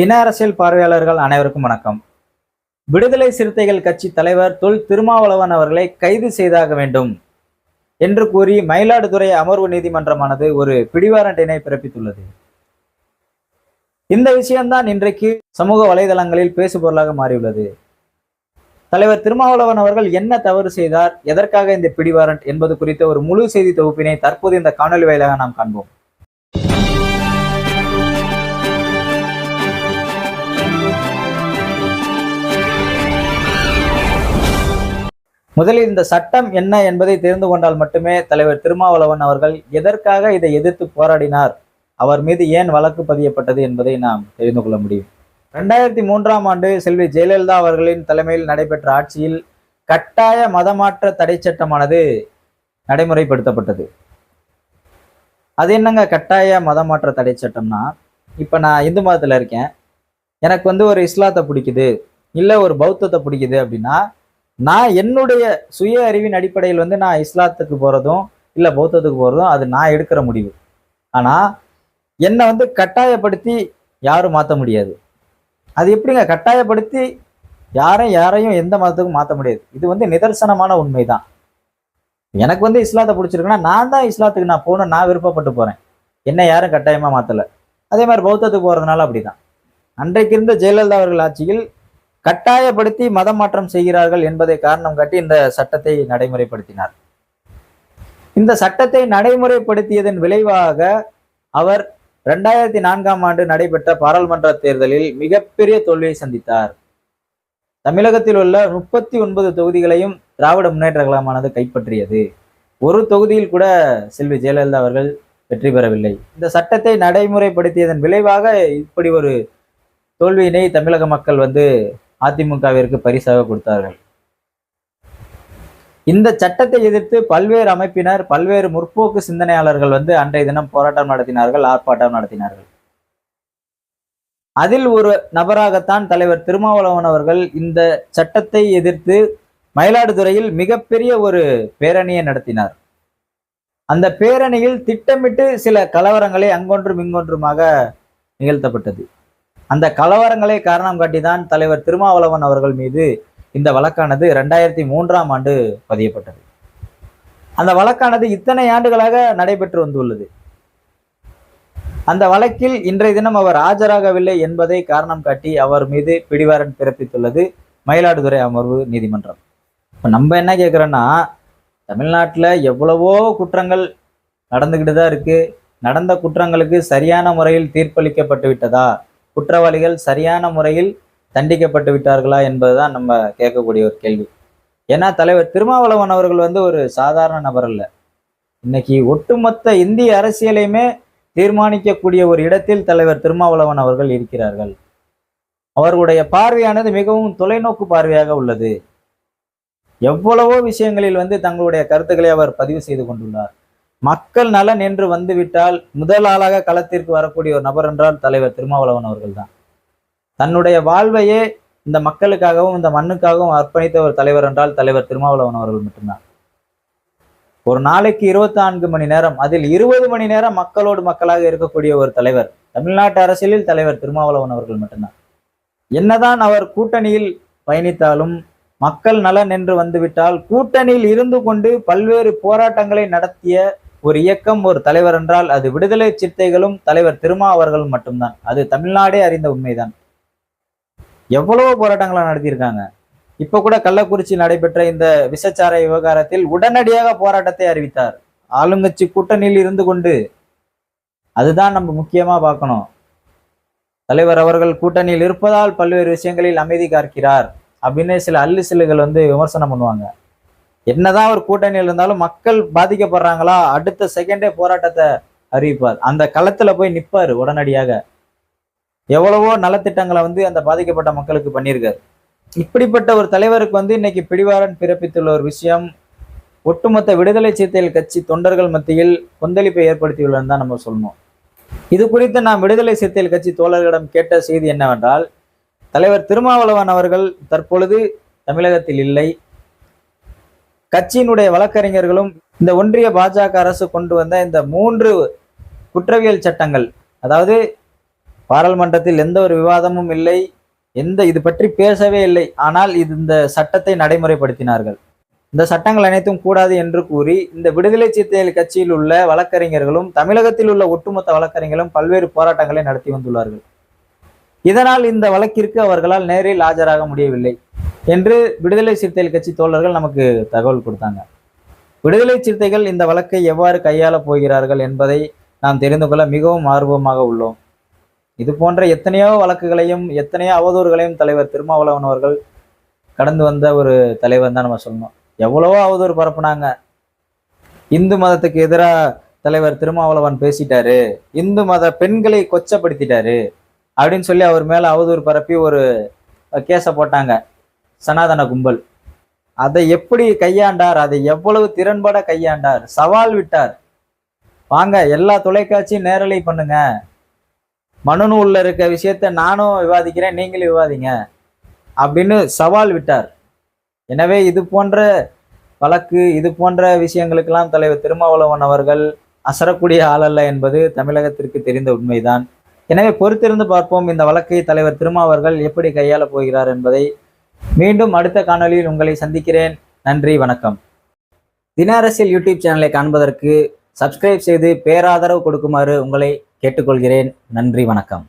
தின அரசியல் பார்வையாளர்கள் அனைவருக்கும் வணக்கம். விடுதலை சிறுத்தைகள் கட்சி தலைவர் தொல் திருமாவளவன் அவர்களை கைது செய்தாக வேண்டும் என்று கூறி மயிலாடுதுறை அமர்வு நீதிமன்றமானது ஒரு பிடிவாரண்டினை பிறப்பித்துள்ளது. இந்த விஷயம்தான் இன்றைக்கு சமூக வலைதளங்களில் பேசுபொருளாக மாறியுள்ளது. தலைவர் திருமாவளவன் அவர்கள் என்ன தவறு செய்தார் எதற்காக இந்த பிடிவாரண்ட் என்பது குறித்த ஒரு முழு செய்தி தொகுப்பினை தற்போது இந்த காணொலி வாயிலாக நாம் காண்போம். முதலில் இந்த சட்டம் என்ன என்பதை தெரிந்து கொண்டால் மட்டுமே தலைவர் திருமாவளவன் அவர்கள் எதற்காக இதை எதிர்த்து போராடினார்? அவர் மீது ஏன் வழக்கு பதியப்பட்டது என்பதை நாம் தெரிந்து கொள்ள முடியும். ரெண்டாயிரத்தி மூன்றாம் ஆண்டு செல்வி ஜெயலலிதா அவர்களின் தலைமையில் நடைபெற்ற ஆட்சியில் கட்டாய மதமாற்ற தடை சட்டமானது நடைமுறைப்படுத்தப்பட்டது. அது என்னங்க கட்டாய மதமாற்ற தடை சட்டம்னா? இப்போ நான் இந்து மதத்தில் இருக்கேன். எனக்கு வந்து ஒரு இஸ்லாத்தை பிடிக்குது. இல்லை ஒரு பௌத்தத்தை பிடிக்குது அப்படின்னா நான் என்னுடைய சுய அறிவின் அடிப்படையில் வந்து நான் இஸ்லாத்துக்கு போகிறதும் இல்லை பௌத்தத்துக்கு போகிறதும் அது நான் எடுக்கிற முடிவு. ஆனால் என்னை வந்து கட்டாயப்படுத்தி யாரும் மாற்ற முடியாது. அது எப்படிங்க? கட்டாயப்படுத்தி யாரையும் யாரையும் எந்த மதத்துக்கும் மாற்ற முடியாது. இது வந்து நிதர்சனமான உண்மை தான் எனக்கு வந்து இஸ்லாத்தை பிடிச்சிருக்குன்னா நான் தான் இஸ்லாத்துக்கு நான் போகணும் நான் விருப்பப்பட்டு போகிறேன் என்னை யாரும் கட்டாயமாக மாற்றலை அதே மாதிரி பௌத்தத்துக்கு போகிறதுனால அப்படி தான் அன்றைக்கு இருந்த ஜெயலலிதா அவர்கள் ஆட்சியில் கட்டாயப்படுத்தி மதம் மாற்றம் செய்கிறார்கள் என்பதை காரணம் காட்டி இந்த சட்டத்தை நடைமுறைப்படுத்தினார். இந்த சட்டத்தை நடைமுறைப்படுத்தியதன் விளைவாக அவர் ரெண்டாயிரத்தி நான்காம் ஆண்டு நடைபெற்ற பாராளுமன்ற தேர்தலில் மிகப்பெரிய தோல்வியை சந்தித்தார். தமிழகத்தில் உள்ள முப்பத்தி ஒன்பது தொகுதிகளையும் திராவிட முன்னேற்ற கழகமானது கைப்பற்றியது. ஒரு தொகுதியில் கூட செல்வி ஜெயலலிதா அவர்கள் வெற்றி பெறவில்லை. இந்த சட்டத்தை நடைமுறைப்படுத்தியதன் விளைவாக இப்படி ஒரு தோல்வியினை தமிழக மக்கள் வந்து அதிமுகவிற்கு பரிசாக கொடுத்தார்கள். இந்த சட்டத்தை எதிர்த்து பல்வேறு அமைப்பினர் பல்வேறு முற்போக்கு சிந்தனையாளர்கள் வந்து அன்றைய தினம் போராட்டம் நடத்தினார்கள் ஆர்ப்பாட்டம் நடத்தினார்கள். அதில் ஒரு நபராகத்தான் தலைவர் திருமாவளவன் அவர்கள் இந்த சட்டத்தை எதிர்த்து மயிலாடுதுறையில் மிகப்பெரிய ஒரு பேரணியை நடத்தினார். அந்த பேரணியில் திட்டமிட்டு சில கலவரங்களை அங்கொன்றும் இங்கொன்றுமாக நிகழ்த்தப்பட்டது. அந்த கலவரங்களை காரணம் காட்டிதான் தலைவர் திருமாவளவன் அவர்கள் மீது இந்த வழக்கானது ரெண்டாயிரத்தி மூன்றாம் ஆண்டு பதியப்பட்டது. அந்த வழக்கானது இத்தனை ஆண்டுகளாக நடைபெற்று வந்துள்ளது. அந்த வழக்கில் இன்றைய தினம் அவர் ஆஜராகவில்லை என்பதை காரணம் காட்டி அவர் மீது பிடிவாரன் பிறப்பித்துள்ளது மயிலாடுதுறை அமர்வு நீதிமன்றம். இப்போ நம்ம என்ன கேட்குறோன்னா தமிழ்நாட்டில் எவ்வளவோ குற்றங்கள் நடந்துக்கிட்டு தான் இருக்குது நடந்த குற்றங்களுக்கு சரியான முறையில் தீர்ப்பளிக்கப்பட்டு விட்டதா? குற்றவாளிகள் சரியான முறையில் தண்டிக்கப்பட்டு விட்டார்களா என்பதுதான் நம்ம கேட்கக்கூடிய ஒரு கேள்வி. ஏன்னா தலைவர் திருமாவளவன் அவர்கள் வந்து ஒரு சாதாரண நபர் அல்ல. இன்னைக்கு ஒட்டுமொத்த இந்திய அரசியலையுமே தீர்மானிக்கக்கூடிய ஒரு இடத்தில் தலைவர் திருமாவளவன் அவர்கள் இருக்கிறார்கள். அவர்களுடைய பார்வையானது மிகவும் தொலைநோக்கு பார்வையாக உள்ளது. எவ்வளவோ விஷயங்களில் வந்து தங்களுடைய கருத்துக்களை அவர் பதிவு செய்து கொண்டுள்ளார். மக்கள் நலன் என்று வந்துவிட்டால் முதல் ஆளாக களத்திற்கு வரக்கூடிய ஒரு நபர் என்றால் தலைவர் திருமாவளவன் அவர்கள் தான் தன்னுடைய வாழ்வையே இந்த மக்களுக்காகவும் இந்த மண்ணுக்காகவும் அர்ப்பணித்த ஒரு தலைவர் என்றால் தலைவர் திருமாவளவன் அவர்கள் மட்டும்தான். ஒரு நாளைக்கு இருபத்தி நான்கு மணி நேரம் அதில் இருபது மணி நேரம் மக்களோடு மக்களாக இருக்கக்கூடிய ஒரு தலைவர் தமிழ்நாட்டு அரசியலில் தலைவர் திருமாவளவன் அவர்கள் மட்டும்தான். என்னதான் அவர் கூட்டணியில் பயணித்தாலும் மக்கள் நலன் என்று வந்துவிட்டால் கூட்டணியில் இருந்து கொண்டு பல்வேறு போராட்டங்களை நடத்திய ஒரு இயக்கம் ஒரு தலைவர் என்றால் அது விடுதலை சிறுத்தைகளும் தலைவர் திருமா அவர்களும் மட்டும்தான். அது தமிழ்நாடே அறிந்த உண்மைதான். எவ்வளவோ போராட்டங்களை நடத்தியிருக்காங்க. இப்ப கூட கள்ளக்குறிச்சி நடைபெற்ற இந்த விசச்சார விவகாரத்தில் உடனடியாக போராட்டத்தை அறிவித்தார். ஆளுங்கட்சி கூட்டணியில் இருந்து கொண்டு அதுதான் நம்ம முக்கியமா பார்க்கணும். தலைவர் அவர்கள் கூட்டணியில் இருப்பதால் பல்வேறு விஷயங்களில் அமைதி காக்கிறார் அப்படின்னு சில அல்லு சில்லுகள் வந்து விமர்சனம் பண்ணுவாங்க. என்னதான் ஒரு கூட்டணியில் இருந்தாலும் மக்கள் பாதிக்கப்படுறாங்களா? அடுத்த செகண்டே போராட்டத்தை அறிவிப்பார். அந்த களத்துல போய் நிற்பாரு உடனடியாக. எவ்வளவோ நலத்திட்டங்களை வந்து அந்த பாதிக்கப்பட்ட மக்களுக்கு பண்ணியிருக்காரு. இப்படிப்பட்ட ஒரு தலைவருக்கு வந்து இன்னைக்கு பிடிவாரன் பிறப்பித்துள்ள ஒரு விஷயம் ஒட்டுமொத்த விடுதலை சிறுத்தைகள் கட்சி தொண்டர்கள் மத்தியில் கொந்தளிப்பை ஏற்படுத்தியுள்ளதுன்னு தான் நம்ம சொல்லணும் இது குறித்து நாம் விடுதலை சிறுத்தைகள் கட்சி தோழர்களிடம் கேட்ட செய்தி என்னவென்றால் தலைவர் திருமாவளவன் அவர்கள் தற்பொழுது தமிழகத்தில் இல்லை. கட்சியினுடைய வழக்கறிஞர்களும் இந்த ஒன்றிய பாஜக அரசு கொண்டு வந்த இந்த மூன்று குற்றவியல் சட்டங்கள் அதாவது பாராளுமன்றத்தில் எந்த ஒரு விவாதமும் இல்லை எந்த இது பற்றி பேசவே இல்லை ஆனால் இது இந்த சட்டத்தை நடைமுறைப்படுத்தினார்கள். இந்த சட்டங்கள் அனைத்தும் கூடாது என்று கூறி இந்த விடுதலை சிறுத்தைகள் கட்சியில் உள்ள வழக்கறிஞர்களும் தமிழகத்தில் உள்ள ஒட்டுமொத்த வழக்கறிஞர்களும் பல்வேறு போராட்டங்களை நடத்தி வந்துள்ளார்கள். இதனால் இந்த வழக்கிற்கு அவர்களால் நேரில் ஆஜராக முடியவில்லை. என்று விடுதலை சிறுத்தைகள் கட்சி தோழர்கள் நமக்கு தகவல் கொடுத்தாங்க. விடுதலை சிறுத்தைகள் இந்த வழக்கை எவ்வாறு கையாளப் போகிறார்கள் என்பதை நாம் தெரிந்து கொள்ள மிகவும் ஆர்வமாக உள்ளோம். இது போன்ற எத்தனையோ வழக்குகளையும் எத்தனையோ அவதூறுகளையும் தலைவர் திருமாவளவன் அவர்கள் கடந்து வந்த ஒரு தலைவர் தான் நம்ம சொல்லணும். எவ்வளவோ அவதூறு பரப்புனாங்க. இந்து மதத்துக்கு எதிராக தலைவர் திருமாவளவன் பேசிட்டாரு. இந்து மத பெண்களை கொச்சப்படுத்திட்டாரு. அப்படின்னு சொல்லி அவர் மேலே அவதூறு பரப்பி ஒரு கேஸை போட்டாங்க. சனாதன கும்பல். அதை எப்படி கையாண்டார்? அதை எவ்வளவு திறன்பட கையாண்டார்? சவால் விட்டார். வாங்க எல்லா தொலைக்காட்சியும் நேரலை பண்ணுங்க. மனுநூலில் இருக்க விஷயத்த நானும் விவாதிக்கிறேன் நீங்களும் விவாதிங்க. அப்படின்னு சவால் விட்டார். எனவே இது போன்ற வழக்கு இது போன்ற விஷயங்களுக்கெல்லாம் தலைவர் திருமாவளவன் அவர்கள் அசரக்கூடிய ஆளல்ல என்பது தமிழகத்திற்கு தெரிந்த உண்மைதான். எனவே பொறுத்திருந்து பார்ப்போம் இந்த வழக்கை தலைவர் திருமா அவர்கள் எப்படி கையாளப் போகிறார் என்பதை மீண்டும் அடுத்த காணொளியில் உங்களை சந்திக்கிறேன். நன்றி வணக்கம். தின அரசியல் யூடியூப் சேனலை காண்பதற்கு சப்ஸ்கிரைப் செய்து பேராதரவு கொடுக்குமாறு உங்களை கேட்டுக்கொள்கிறேன். நன்றி வணக்கம்.